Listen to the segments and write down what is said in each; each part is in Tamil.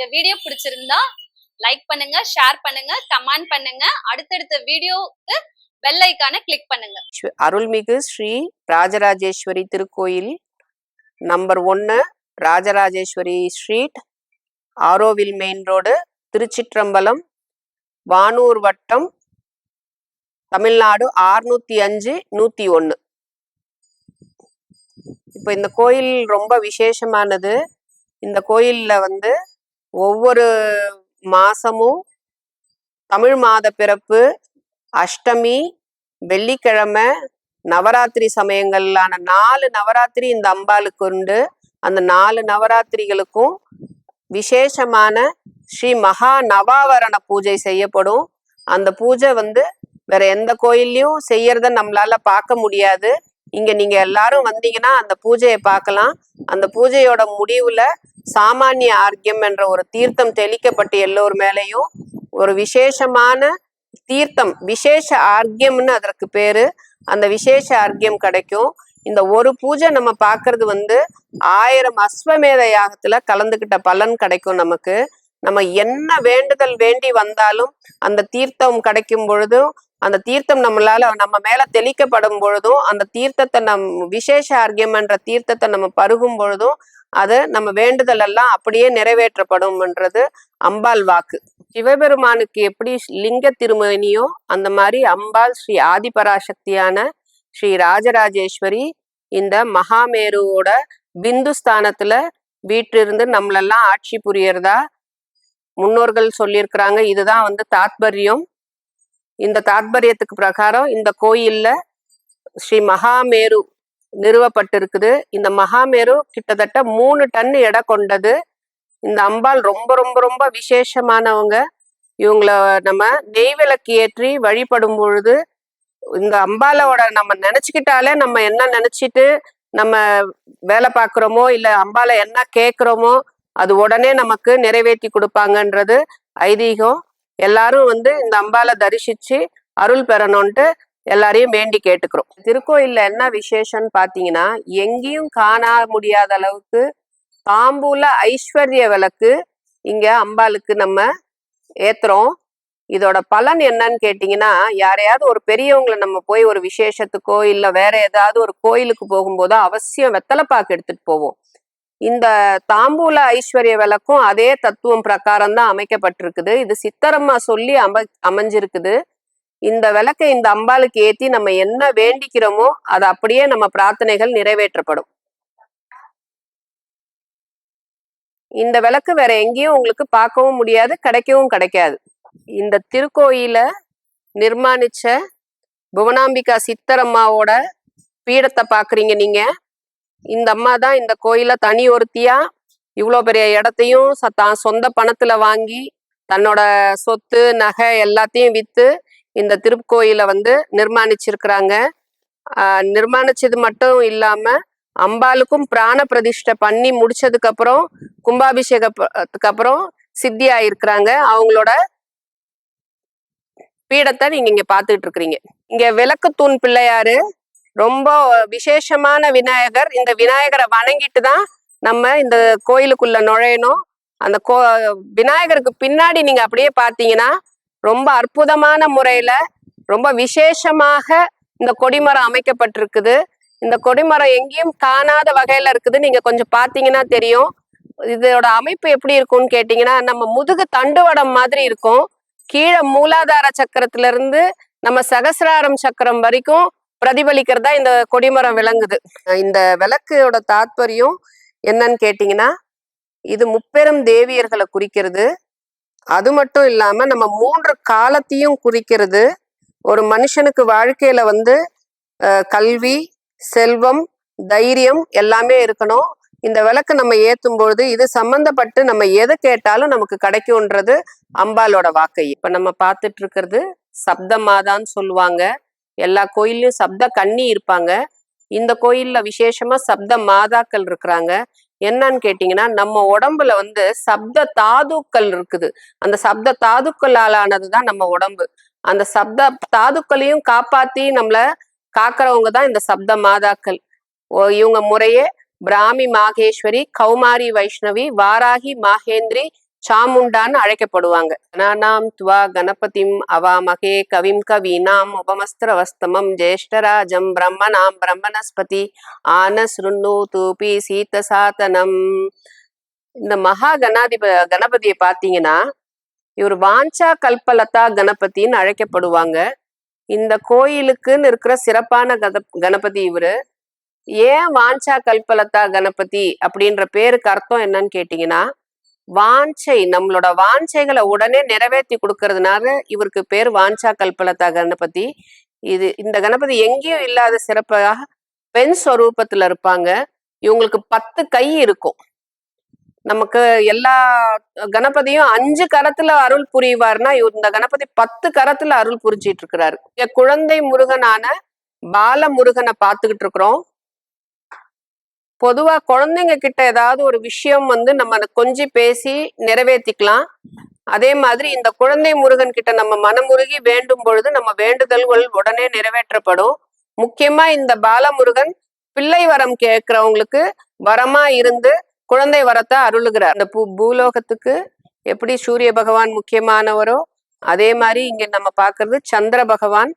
இந்த வீடியோ பிடிச்சிருந்தா லைக் பண்ணுங்க ஷேர் பண்ணுங்க கமெண்ட் பண்ணுங்க. அடுத்தடுத்த வீடியோவுக்கு பெல் ஐக்கான கிளிக் பண்ணுங்க. அருள்மிகு ஸ்ரீ ராஜராஜேஸ்வரி திருக்கோயில் நம்பர் ஒன்று Rajarajeswari street Auroville main road Thiruchitrambalam Vanur வட்டம் தமிழ்நாடு ஆறுநூத்தி அஞ்சு நூற்றி ஒன்று இப்போ இந்த கோயில் ரொம்ப விசேஷமானது. இந்த கோயிலில் வந்து ஒவ்வொரு மாசமும் தமிழ் மாத பிறப்பு அஷ்டமி வெள்ளிக்கிழமை நவராத்திரி சமயங்களான நாலு நவராத்திரி இந்த அம்பாளுக்கு உண்டு. அந்த நாலு நவராத்திரிகளுக்கும் விசேஷமான ஸ்ரீ மகா நவாவரண பூஜை செய்யப்படும். அந்த பூஜை வந்து வேற எந்த கோயில்லையும் செய்யறத நம்மளால பார்க்க முடியாது. இங்க நீங்க எல்லாரும் வந்தீங்கன்னா அந்த பூஜையை பார்க்கலாம். அந்த பூஜையோட முடிவுல சாமானிய ஆர்க்கியம் என்ற ஒரு தீர்த்தம் தெளிக்கப்பட்டு எல்லோர் மேலையும் ஒரு விசேஷமான தீர்த்தம் விசேஷ ஆர்க்கியம்னு அதற்கு பேரு. அந்த விசேஷ ஆர்க்கியம் கிடைக்கும். இந்த ஒரு பூஜை நம்ம பார்க்கறது வந்து ஆயிரம் அஸ்வமேத யாகத்துல கலந்துக்கிட்ட பலன் கிடைக்கும் நமக்கு. நம்ம என்ன வேண்டுதல் வேண்டி வந்தாலும் அந்த தீர்த்தம் கிடைக்கும் பொழுதும் அந்த தீர்த்தம் நம்மளால நம்ம மேல தெளிக்கப்படும் பொழுதும் அந்த தீர்த்தத்தை நம் விசேஷ ஆர்கியம்ன்ற என்ற தீர்த்தத்தை நம்ம பருகும் பொழுதும் அது நம்ம வேண்டுதல் எல்லாம் அப்படியே நிறைவேற்றப்படும்ன்றது அம்பாள் வாக்கு. சிவபெருமானுக்கு எப்படி லிங்க திருமணியோ அந்த மாதிரி அம்பாள் ஸ்ரீ ஆதிபராசக்தியான ஸ்ரீ ராஜராஜேஸ்வரி இந்த மகாமேருவோட பிந்துஸ்தானத்துல வீட்டிலிருந்து நம்மளெல்லாம் ஆட்சி புரியறதா முன்னோர்கள் சொல்லியிருக்கிறாங்க. இதுதான் வந்து தாத்பரியம். இந்த தாத்பரியத்துக்கு பிரகாரம் இந்த கோயில்ல ஸ்ரீ மகாமேரு நிறுவப்பட்டிருக்குது. இந்த மகாமேரு கிட்டத்தட்ட மூணு டன் எடை கொண்டது. இந்த அம்பாள் ரொம்ப ரொம்ப ரொம்ப விசேஷமானவங்க. இவங்கள நம்ம நெய்விளக்கு ஏற்றி வழிபடும் பொழுது இந்த அம்பாலோட நம்ம நினச்சிக்கிட்டாலே நம்ம என்ன நினச்சிட்டு நம்ம வேலை பார்க்குறோமோ இல்ல அம்பாலை என்ன கேட்குறோமோ அது உடனே நமக்கு நிறைவேற்றி கொடுப்பாங்கன்றது ஐதீகம். எல்லாரும் வந்து இந்த அம்பால தரிசிச்சு அருள் பெறணும்ட்டு எல்லாரையும் வேண்டி கேட்டுக்கிறோம். திருக்கோயில்ல என்ன விசேஷம்னு பாத்தீங்கன்னா எங்கேயும் காண முடியாத அளவுக்கு தாம்பூல ஐஸ்வர்ய விளக்கு இங்க அம்பாளுக்கு நம்ம ஏத்துறோம். இதோட பலன் என்னன்னு கேட்டிங்கன்னா யாரையாவது ஒரு பெரியவங்களை நம்ம போய் ஒரு விசேஷத்துக்கோ இல்ல வேற ஏதாவது ஒரு கோயிலுக்கு போகும்போதோ அவசியம் வெத்தலைப்பாக்கு எடுத்துட்டு போவோம். இந்த தாம்பூல ஐஸ்வர்ய விளக்கும் அதே தத்துவம் பிரகாரம் தான் அமைக்கப்பட்டிருக்குது. இது சித்தரம்மா சொல்லி அம அமைஞ்சிருக்குது. இந்த விளக்கை இந்த அம்பாளுக்கு ஏத்தி நம்ம என்ன வேண்டிக்கிறோமோ அது அப்படியே நம்ம பிரார்த்தனைகள் நிறைவேற்றப்படும். இந்த விளக்கு வேற எங்கேயும் உங்களுக்கு பார்க்கவும் முடியாது கிடைக்கவும் கிடைக்காது. இந்த திருக்கோயில நிர்மாணிச்ச புவனாம்பிகா சித்தரம்மாவோட பீடத்தை பாக்குறீங்க நீங்க. இந்த அம்மா தான் இந்த கோயில தனி ஒருத்தியா இவ்வளோ பெரிய இடத்தையும் ச- தான் சொந்த பணத்துல வாங்கி தன்னோட சொத்து நகை எல்லாத்தையும் வித்து இந்த திருக்கோயிலை வந்து நிர்மாணிச்சிருக்கிறாங்க. நிர்மாணிச்சது மட்டும் இல்லாம அம்பாளுக்கும் பிராண பிரதிஷ்டை பண்ணி முடிச்சதுக்கு அப்புறம் கும்பாபிஷேகத்துக்கு அப்புறம் சித்தி ஆயிருக்கிறாங்க அவங்களோட பீடத்தை நீங்க இங்க பாத்துட்டு இருக்கிறீங்க. இங்க விளக்குத்தூண் பிள்ளையாரு ரொம்ப விசேஷமான விநாயகர். இந்த விநாயகரை வணங்கிட்டு தான் நம்ம இந்த கோயிலுக்குள்ள நுழையணும். அந்த கோ விநாயகருக்கு பின்னாடி நீங்க அப்படியே பார்த்தீங்கன்னா ரொம்ப அற்புதமான முறையில ரொம்ப விசேஷமாக இந்த கொடிமரம் அமைக்கப்பட்டிருக்குது. இந்த கொடிமரம் எங்கேயும் காணாத வகையில இருக்குது. நீங்க கொஞ்சம் பார்த்தீங்கன்னா தெரியும். இதோட அமைப்பு எப்படி இருக்கும்னு கேட்டிங்கன்னா நம்ம முதுகு தண்டுவடம் மாதிரி இருக்கும். கீழே மூலாதார சக்கரத்துல இருந்து நம்ம சகசிராரம் சக்கரம் வரைக்கும் பிரதிபலிக்கிறதா இந்த கொடிமரம் விளங்குது. இந்த விளக்கோட தாத்பரியம் என்னன்னு கேட்டிங்கன்னா இது முப்பெரும் தேவியர்களை குறிக்கிறது. அது மட்டும் இல்லாம நம்ம மூன்று காலத்தையும் குறிக்கிறது. ஒரு மனுஷனுக்கு வாழ்க்கையில வந்து கல்வி செல்வம் தைரியம் எல்லாமே இருக்கணும். இந்த விளக்கு நம்ம ஏற்றும் பொழுது இது சம்மந்தப்பட்டு நம்ம எது கேட்டாலும் நமக்கு கிடைக்கும்ன்றது அம்பாலோட வாக்கை. இப்ப நம்ம பார்த்துட்டு இருக்கிறது சப்த மாதான்னு சொல்லுவாங்க. எல்லா கோயில்லையும் சப்த கன்னி இருப்பாங்க. இந்த கோயில்ல விசேஷமா சப்த மாதாக்கள் இருக்கிறாங்க. என்னன்னு கேட்டிங்கன்னா நம்ம உடம்புல வந்து சப்த தாதுக்கள் இருக்குது. அந்த சப்த தாதுக்களால் ஆனதுதான் நம்ம உடம்பு. அந்த சப்த தாதுக்களையும் காப்பாத்தி நம்மள காக்கிறவங்க தான் இந்த சப்த மாதாக்கள். ஓ இவங்க முறையே பிராமி மாகேஸ்வரி கௌமாரி வைஷ்ணவி வாராகி மாகேந்திரி சாமுண்டான்னு அழைக்கப்படுவாங்க. கணானாம் துவா கணபதிம் அவாமகே கவிம் கவீனாம் உபமஸ்திரவஸ்தமம் ஜேஷ்டராஜம் பிரம்மணாம் பிரம்மணஸ்பதி ஆனஸ்ருண்ணு தூபி சீத்த சாதனம் இந்த மகா கணாதிப கணபதியை பார்த்தீங்கன்னா இவர் வாஞ்சா கல்பலதா கணபதின்னு அழைக்கப்படுவாங்க. இந்த கோயிலுக்குன்னு இருக்கிற சிறப்பான கத கணபதி இவரு. ஏன் வாஞ்சா கல்பலதா கணபதி அப்படின்ற பேருக்கு அர்த்தம் என்னன்னு கேட்டிங்கன்னா வாஞ்சை நம்மளோட வாஞ்சைகளை உடனே நிறைவேற்றி கொடுக்கறதுனால இவருக்கு பேர் வாஞ்சா கல்பலதா கணபதி இது இந்த கணபதி எங்கேயும் இல்லாத சிறப்பாக பெண் ஸ்வரூபத்துல இருப்பாங்க. இவங்களுக்கு பத்து கை இருக்கும். நமக்கு எல்லா கணபதியும் அஞ்சு கரத்துல அருள் புரிவார்னா இவர் இந்த கணபதி பத்து கரத்துல அருள் புரிஞ்சிட்டு இருக்கிறாரு. குழந்தை முருகனான பால முருகனை பார்த்துக்கிட்டு இருக்கிறோம். பொதுவா குழந்தைங்க கிட்ட ஏதாவது ஒரு விஷயம் வந்து நம்ம அதை கொஞ்சி பேசி நிறைவேற்றிக்கலாம் அதே மாதிரி இந்த குழந்தை முருகன் கிட்ட நம்ம மனமுருகி வேண்டும் பொழுது நம்ம வேண்டுதல்கள் உடனே நிறைவேற்றப்படும். முக்கியமா இந்த பாலமுருகன் பிள்ளை வரம் கேட்கிறவங்களுக்கு வரமா இருந்து குழந்தை வரத்தை அருளுகிறார். இந்த பூ பூலோகத்துக்கு எப்படி சூரிய பகவான் முக்கியமானவரோ அதே மாதிரி இங்க நம்ம பாக்குறது சந்திர பகவான்.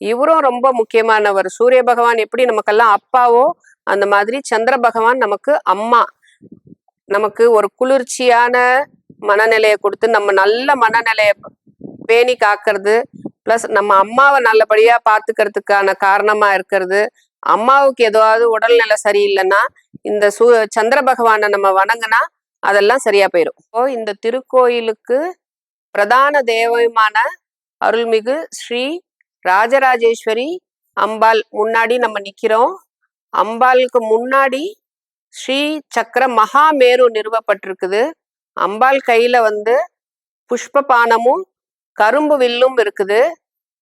இவரும் ரொம்ப முக்கியமானவர். சூரிய பகவான் எப்படி நமக்கெல்லாம் அப்பாவோ அந்த மாதிரி சந்திர பகவான் நமக்கு அம்மா. நமக்கு ஒரு குளிர்ச்சியான மனநிலையை கொடுத்து நம்ம நல்ல மனநிலையை பேணி காக்கிறது ப்ளஸ் நம்ம அம்மாவை நல்லபடியா பாத்துக்கிறதுக்கான காரணமா இருக்கிறது. அம்மாவுக்கு ஏதாவது உடல்நிலை சரியில்லைன்னா இந்த சூ சந்திர பகவானை நம்ம வணங்கினா அதெல்லாம் சரியா போயிடும் இப்போ இந்த திருக்கோயிலுக்கு பிரதான தெய்வமான அருள்மிகு ஸ்ரீ ராஜராஜேஸ்வரி அம்பாள் முன்னாடி நம்ம நிக்கிறோம். அம்பாளுக்கு முன்னாடி ஸ்ரீ சக்கர மகாமேரு நிறுவப்பட்டிருக்குது. அம்பாள் கையில வந்து புஷ்ப பானமும் கரும்பு வில்லும் இருக்குது.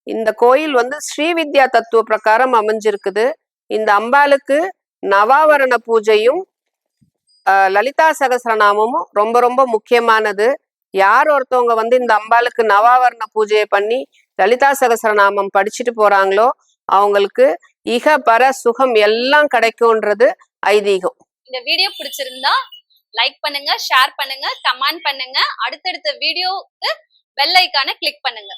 இந்த கோயில் வந்து ஸ்ரீவித்யா தத்துவ பிரகாரம் அமைஞ்சிருக்குது. இந்த அம்பாளுக்கு நவாவரண பூஜையும் லலிதா சகசரநாமமும் ரொம்ப ரொம்ப முக்கியமானது. யார் ஒருத்தவங்க வந்து இந்த அம்பாளுக்கு நவாவரண பூஜையை பண்ணி லலிதா சகசரநாமம் படிச்சுட்டு போறாங்களோ அவங்களுக்கு இக பர சுகம் எல்லாம் கிடைக்கும்ன்றது ஐதீகம். இந்த வீடியோ பிடிச்சிருந்தா லைக் பண்ணுங்க ஷேர் பண்ணுங்க கமெண்ட் பண்ணுங்க. அடுத்தடுத்த வீடியோக்கு பெல் ஐக்கான கிளிக் பண்ணுங்க.